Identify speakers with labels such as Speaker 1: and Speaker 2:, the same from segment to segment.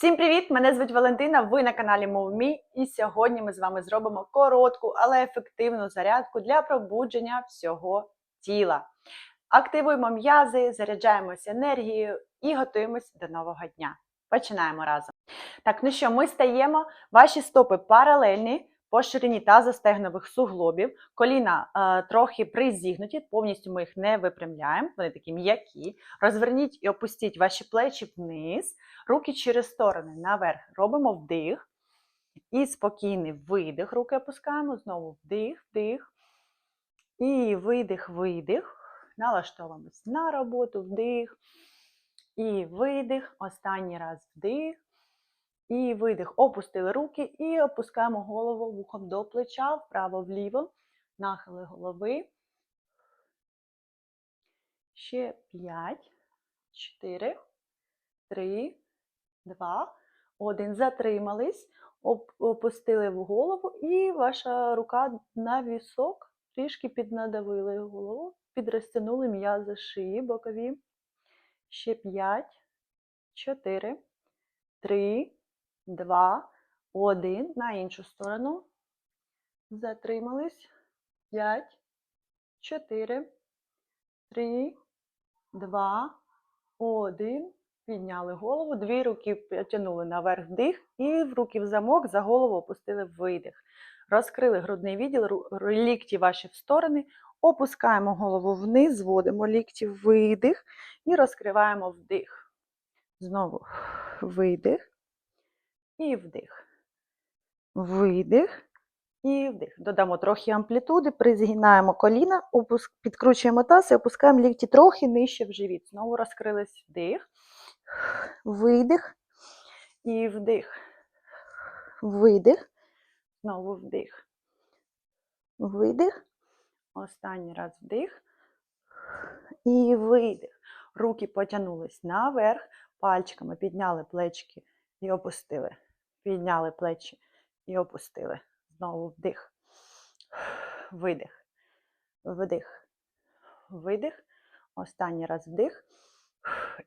Speaker 1: Всім привіт! Мене звуть Валентина. Ви на каналі MoveMe і сьогодні ми з вами зробимо коротку, але ефективну зарядку для пробудження всього тіла. Активуємо м'язи, заряджаємося енергією і готуємось до нового дня. Починаємо разом. Так, ну що, ми стаємо, ваші стопи паралельні по ширині тазостегнових суглобів, коліна е, трохи призігнуті, повністю ми їх не випрямляємо, вони такі м'які. Розверніть і опустіть ваші плечі вниз, руки через сторони наверх. Робимо вдих. І спокійний видих. Руки опускаємо. Знову вдих, вдих. І видих, видих. Налаштовуємось на роботу, вдих. І видих. Останній раз вдих. І видих. Опустили руки і опускаємо голову вухом до плеча, вправо-вліво. Нахили голови. Ще 5, 4, 3, 2, 1. Затримались. Опустили в голову і ваша рука на вісок. Трішки піднадавили голову. Підрозтягнули м'язи шиї бокові. Ще 5, 4, 3, 2, 1. На іншу сторону. Затримались. 5, 4, 3, 2, 1. Підняли голову, дві руки потягнули наверх вдих і в руки в замок за голову опустили видих. Розкрили грудний відділ, лікті ваші в сторони, опускаємо голову вниз, зводимо лікті видих і розкриваємо вдих. Знову видих і вдих. Видих і вдих. Додамо трохи амплітуди, призгинаємо коліна, опуск... підкручуємо таз і опускаємо лікті трохи нижче в живіт. Знову розкрились вдих, видих і вдих. Видих. Знову вдих. Видих. Останній раз вдих. І видих. Руки потягнулись наверх, пальчиками підняли плечики і опустили. Підняли плечі і опустили. Знову вдих. Видих. Вдих. Видих. Останній раз вдих.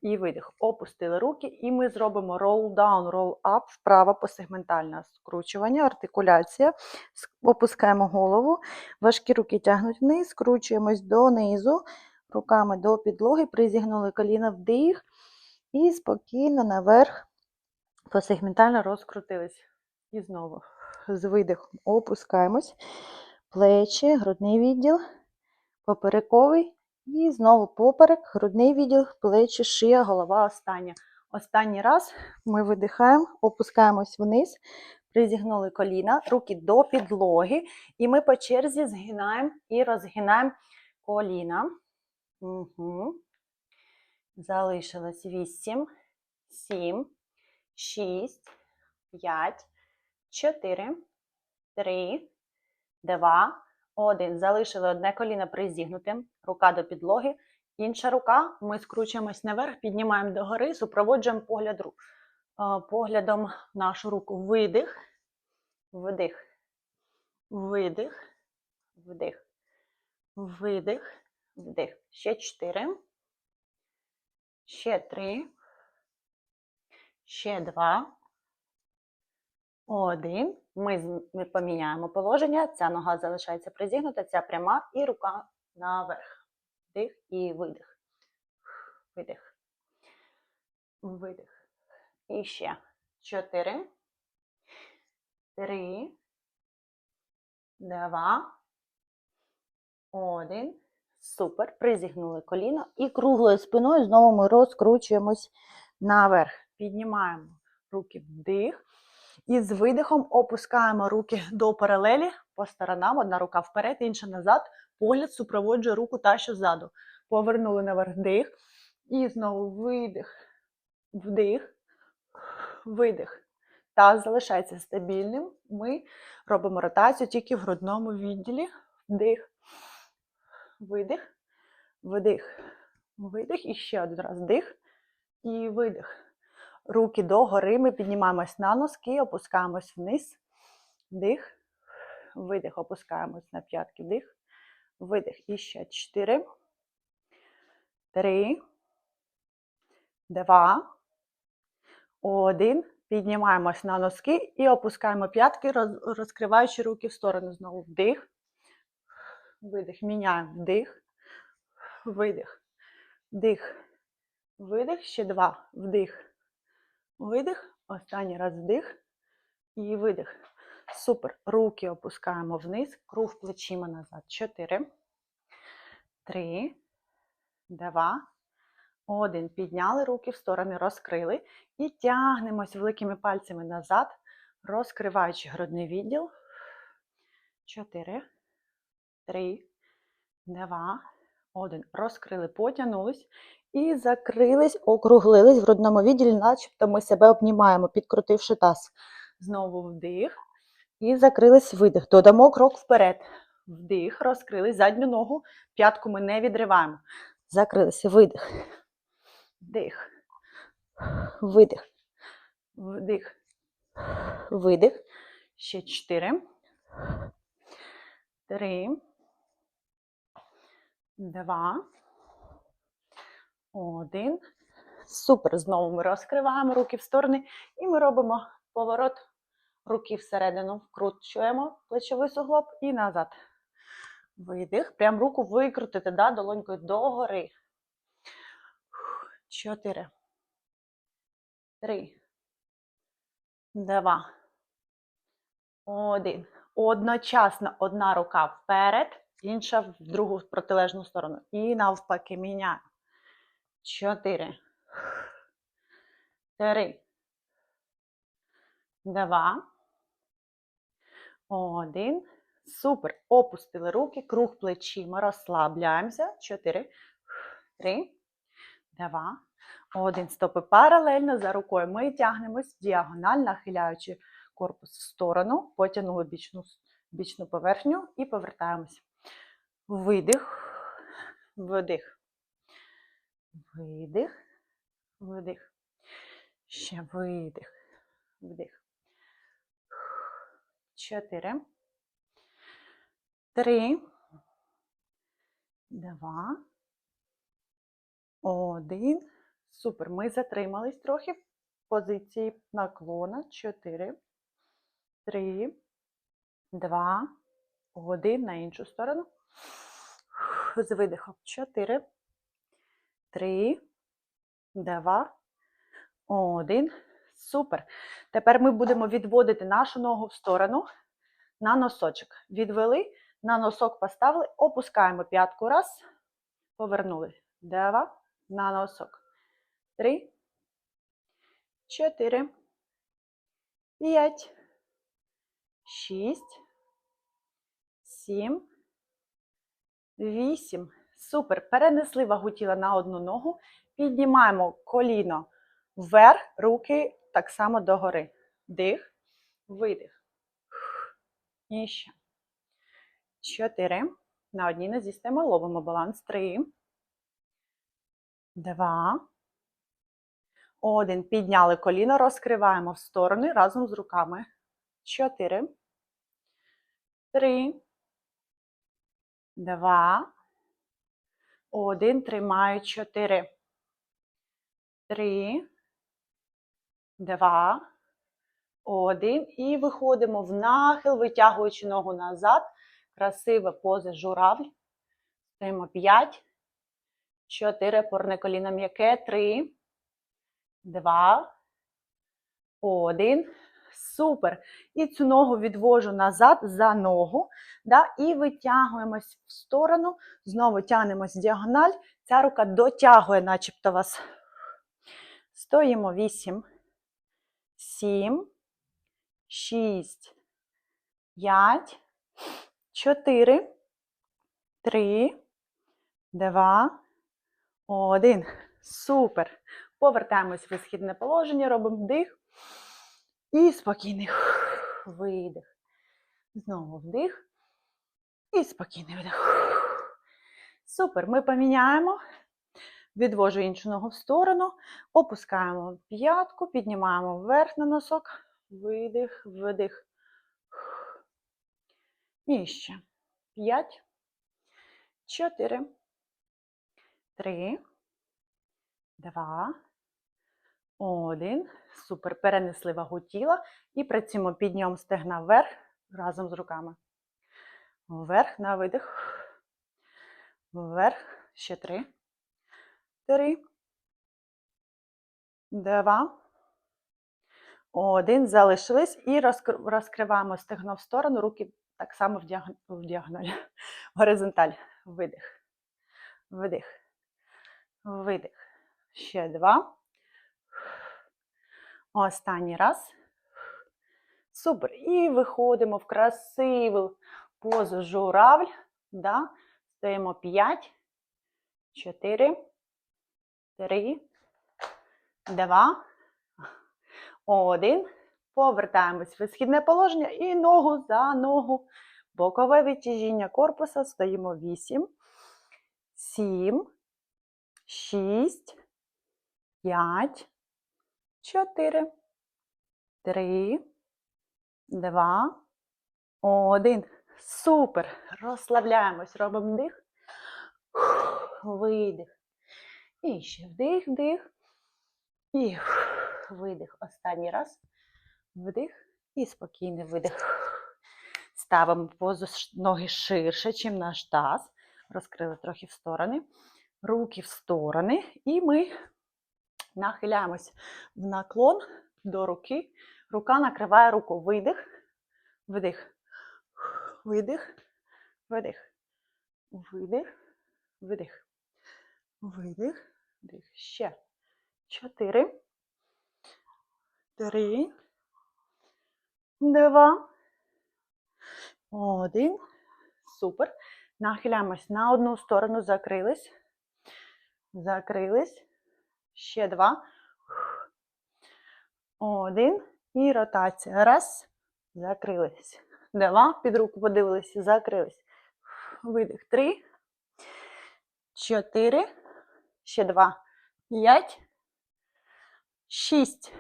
Speaker 1: І видих. Опустили руки, і ми зробимо roll down, roll up, вправо посегментальне скручування, артикуляція. Опускаємо голову, важкі руки тягнуть вниз, скручуємось донизу, руками до підлоги, призігнули коліна вдих і спокійно наверх посегментально розкрутились. І знову з видихом опускаємось. Плечі, грудний відділ, поперековий. І знову поперек, грудний відділ, плечі, шия, голова остання. Останній раз ми видихаємо, опускаємось вниз, призігнули коліна, руки до підлоги. І ми по черзі згинаємо і розгинаємо коліна. Угу. Залишилось 8, 7, 6, 5, 4, 3, 2, 1. Залишили одне коліно призігнутим, рука до підлоги. Інша рука, ми скручуємось наверх, піднімаємо догори, супроводжуємо погляд, ру- поглядом нашу руку. Видих, вдих, видих, вдих, видих, вдих. Ще 4, ще 3, ще 2, один. Ми поміняємо положення. Ця нога залишається призігнута, ця пряма і рука наверх. Вдих і видих. Видих. Видих. І ще. Чотири. Три. Два. Один. Супер. Призігнули коліно. І круглою спиною знову ми розкручуємось наверх. Піднімаємо руки вдих. І з видихом опускаємо руки до паралелі по сторонам. Одна рука вперед, інша назад. Погляд супроводжує руку та що ззаду. Повернули наверх вдих. І знову видих, вдих, видих. Таз залишається стабільним. Ми робимо ротацію тільки в грудному відділі. Вдих, видих, вдих, видих. І ще один раз вдих і видих. Руки догори, ми піднімаємось на носки, опускаємось вниз. Вдих, видих, опускаємось на п'ятки, вдих, видих. І ще 4, 3, 2, 1. Піднімаємось на носки і опускаємо п'ятки, розкриваючи руки в сторону. Знову вдих, видих. Міняємо вдих, видих, вдих, видих. Ще два. Вдих, видих. Останній раз вдих і видих. Супер. Руки опускаємо вниз, круг плечима назад. Чотири, три, два, один. Підняли руки в сторони, розкрили. І тягнемось великими пальцями назад, розкриваючи грудний відділ. Чотири, три, два, один. Розкрили, потягнулись і закрились, округлились в грудному відділі, начебто ми себе обнімаємо, підкрутивши таз. Знову вдих. І закрились видих. Додамо крок вперед. Вдих, розкрили задню ногу, п'ятку ми не відриваємо. Закрилися, видих. Вдих. Видих. Вдих. Видих. Ще чотири. Три. Два. Один. Супер. Знову ми розкриваємо руки в сторони і ми робимо поворот руки всередину. Вкручуємо плечовий суглоб і назад. Видих. Прям руку викрутити, да, долонькою догори. Чотири. Три. Два. Один. Одночасно одна рука вперед, інша в другу протилежну сторону. І навпаки міняємо. Чотири. Три. Два. Один. Супер. Опустили руки, круг плечима, розслабляємося. Чотири. Три. Два. Один. Стопи паралельно за рукою. Ми тягнемось діагонально, нахиляючи корпус в сторону, потягнули бічну, бічну поверхню і повертаємось. Видих, видих. Видих, видих. Ще видих, вдих. Чотири. Три. Два. Один. Супер. Ми затримались трохи в позиції наклона. Чотири. Три. Два. Один. На іншу сторону. З видихом. Чотири. Три. Два. Один. Супер. Тепер ми будемо відводити нашу ногу в сторону на носочок. Відвели, на носок поставили, опускаємо п'ятку. Раз. Повернули. Два. На носок. Три. Чотири. П'ять. Шість. Сім. Вісім. Супер. Перенесли вагу тіла на одну ногу. Піднімаємо коліно вверх, руки так само догори. Дих, видих. І ще. Чотири. На одній нозі стаємо, ловимо баланс. Три. Два. Один. Підняли коліно, розкриваємо в сторони разом з руками. Чотири. Три. Два. Один. Тримаю. Чотири. Три. Два. Один. І виходимо в нахил, витягуючи ногу назад. Красива поза журавль. Стоїмо п'ять. Чотири. Порне коліно м'яке. Три. Два. Один. Супер. І цю ногу відвожу назад за ногу. Да, і витягуємось в сторону. Знову тягнемось в діагональ. Ця рука дотягує, начебто вас. Стоїмо 8, 7, 6, 5, 4, 3, 2, 1. Супер. Повертаємось в висхідне положення, робимо вдих. І спокійний видих. Знову вдих. І спокійний видих. Супер. Ми поміняємо. Відвожу іншу ногу в сторону, опускаємо п'ятку, піднімаємо вверх на носок, видих, видих. І ще. П'ять, чотири, три, два, Один. Супер. Перенесли вагу тіла і працюємо підйом стегна вверх разом з руками. Вверх на видих. Вверх. Ще три. Три. Два. Один. Залишились. І розкриваємо стегно в сторону. Руки так само в, діаг... в діагональ. Горизонталь. Видих. Видих. Видих. Ще два. Останній раз. Супер. І виходимо в красиву позу журавль. Да? Стоїмо 5, 4, 3, 2, 1. Повертаємось в висхідне положення і ногу за ногу. Бокове відтяжіння корпуса. Стоїмо 8, 7, 6, 5, 4, 3, 2, 1. Супер. Розслабляємось. Робимо вдих. Видих. І ще вдих, вдих. І видих. Останній раз. Вдих і спокійний видих. Ставимо позу ноги ширше, чим наш таз. Розкрили трохи в сторони. Руки в сторони. І ми нахиляємось в наклон до руки. Рука накриває руку. Видих. Вдих. Видих. Видих. Видих. Видих. Видих. Вдих. Ще. Чотири. Три. Два. Один. Супер. Нахиляємось на одну сторону. Закрились. Закрились. Ще два. Один. І ротація. Раз. Закрились. Два. Під руку подивились. Закрились. Видих. Три. Чотири. Ще два. П'ять. Шість.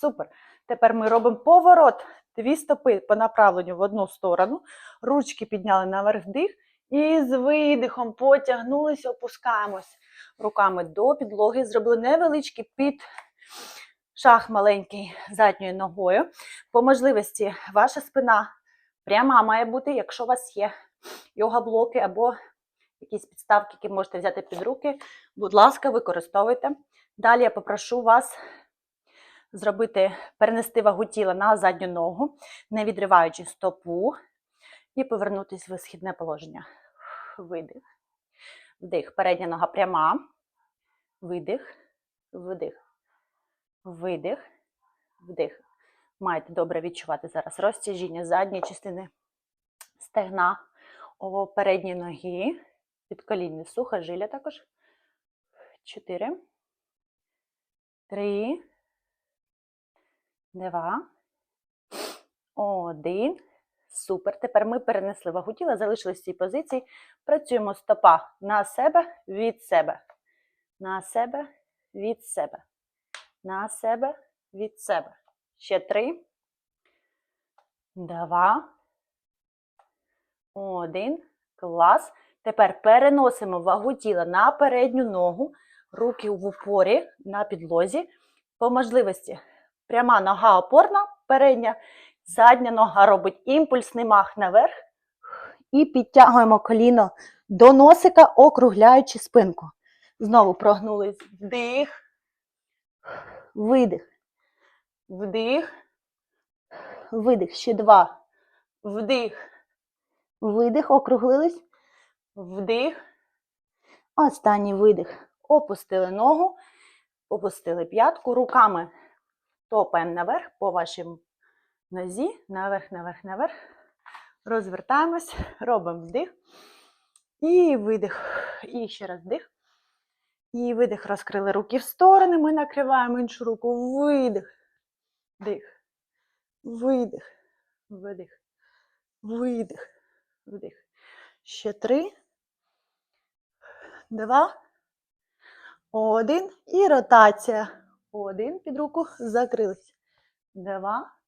Speaker 1: Супер. Тепер ми робимо поворот. Дві стопи по направленню в одну сторону. Ручки підняли наверх вдих. І з видихом потягнулись, опускаємось руками до підлоги. Зробили невеличкий під шах маленький задньою ногою. По можливості ваша спина пряма має бути, якщо у вас є йога-блоки або якісь підставки, які можете взяти під руки. Будь ласка, використовуйте. Далі я попрошу вас зробити, перенести вагу тіла на задню ногу, не відриваючи стопу, і повернутися в висхідне положення. Видих. Вдих. Передня нога пряма. Видих. Вдих. Видих. Вдих. Маєте добре відчувати зараз розтяжіння задньої частини стегна, о, передньої ноги, підколінні сухожилля також. Чотири. Три. Два. Один. Супер. Тепер ми перенесли вагу тіла, залишились в цій позиції. Працюємо стопа на себе, від себе. На себе, від себе. На себе, від себе. Ще три. Два. Один. Клас. Тепер переносимо вагу тіла на передню ногу, руки в упорі на підлозі. По можливості пряма нога опорна, передня, задня нога робить імпульсний мах наверх. І підтягуємо коліно до носика, округляючи спинку. Знову прогнулись. Вдих. Видих. Вдих. Видих. Ще два. Вдих. Видих. Округлились. Вдих. Останній видих. Опустили ногу, опустили п'ятку. Руками топаємо наверх по вашій нозі. Наверх, наверх, наверх. Розвертаємось, робимо вдих. І видих. І ще раз вдих. І видих. Розкрили руки в сторони. Ми накриваємо іншу руку. Видих. Вдих. Видих. Видих. Видих. Вдих. Ще три. Два. Один. І ротація. Один під руку. Закрились. Два.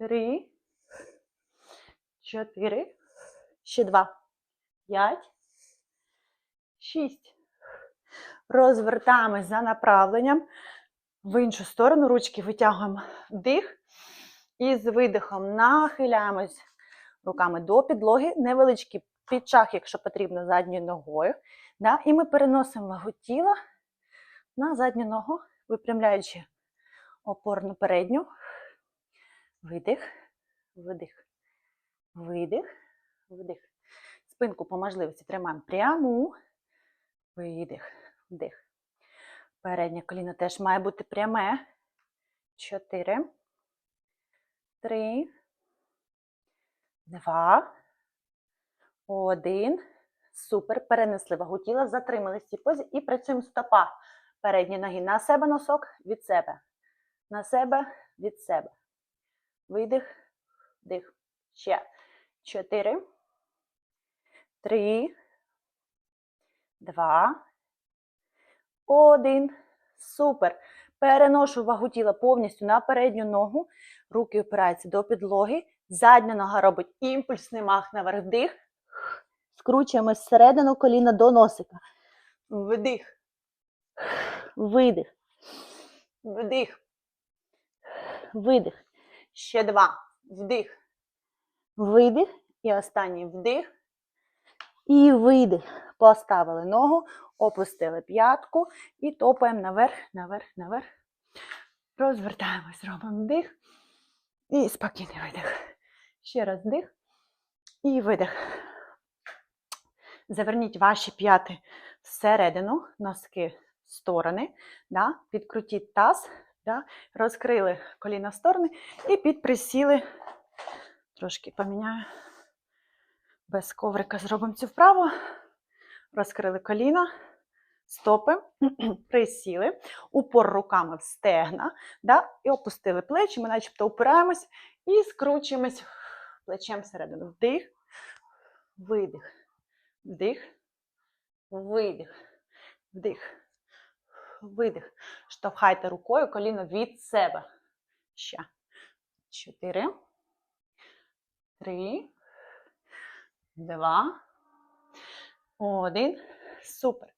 Speaker 1: Три. Чотири. Ще два. П'ять. Шість. Розвертаємось за направленням. В іншу сторону ручки витягуємо вдих. І з видихом нахиляємось руками до підлоги. Невеличкий підчах, якщо потрібно, задньою ногою. Да? І ми переносимо вагу тіла на задню ногу, випрямляючи опорну передню. Видих, видих, видих, видих. Спинку по можливості тримаємо пряму. Видих, вдих. Переднє коліно теж має бути пряме. Чотири. Три. Два. Один. Супер. Перенесли вагу тіла, затримались в цій позі і працюємо стопа. Передні ноги на себе носок, від себе. На себе, від себе. Видих, вдих. Ще. Чотири. Три. Два. Один. Супер. Переношу вагу тіла повністю на передню ногу. Руки опираються до підлоги. Задня нога робить імпульсний мах наверх вдих. Скручуємо зсередину коліна до носика. Вдих. Видих. Вдих. Видих. Ще два. Вдих. Видих. І останній вдих. І видих. Поставили ногу, опустили п'ятку і топаємо наверх, наверх, наверх. Розвертаємось, робимо вдих. І спокійний видих. Ще раз вдих. І видих. Заверніть ваші п'яти всередину, носки в сторони. Да? Підкрутіть таз, да? розкрили коліна сторони і підприсіли. Трошки поміняю. Без коврика зробимо цю вправу. Розкрили коліна, стопи, присіли, упор руками в стегна, да? і опустили плечі, ми начебто опираємось і скручуємось плечем всередину. Вдих, видих, вдих, видих, вдих, видих. Штовхайте рукою коліно від себе. Ще. Чотири. Три. Два. Один. Супер.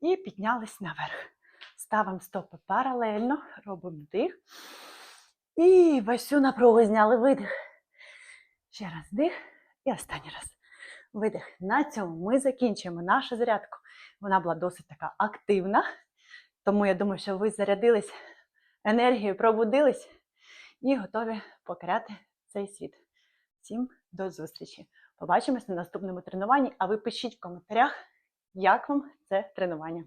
Speaker 1: І піднялись наверх. Ставимо стопи паралельно, робимо вдих. І всю напругу зняли видих. Ще раз вдих. І останній раз. Видих. На цьому ми закінчуємо нашу зарядку. Вона була досить така активна. Тому я думаю, що ви зарядились енергією, пробудились і готові покоряти цей світ. Всім до зустрічі! Побачимось на наступному тренуванні, а ви пишіть в коментарях, як вам це тренування.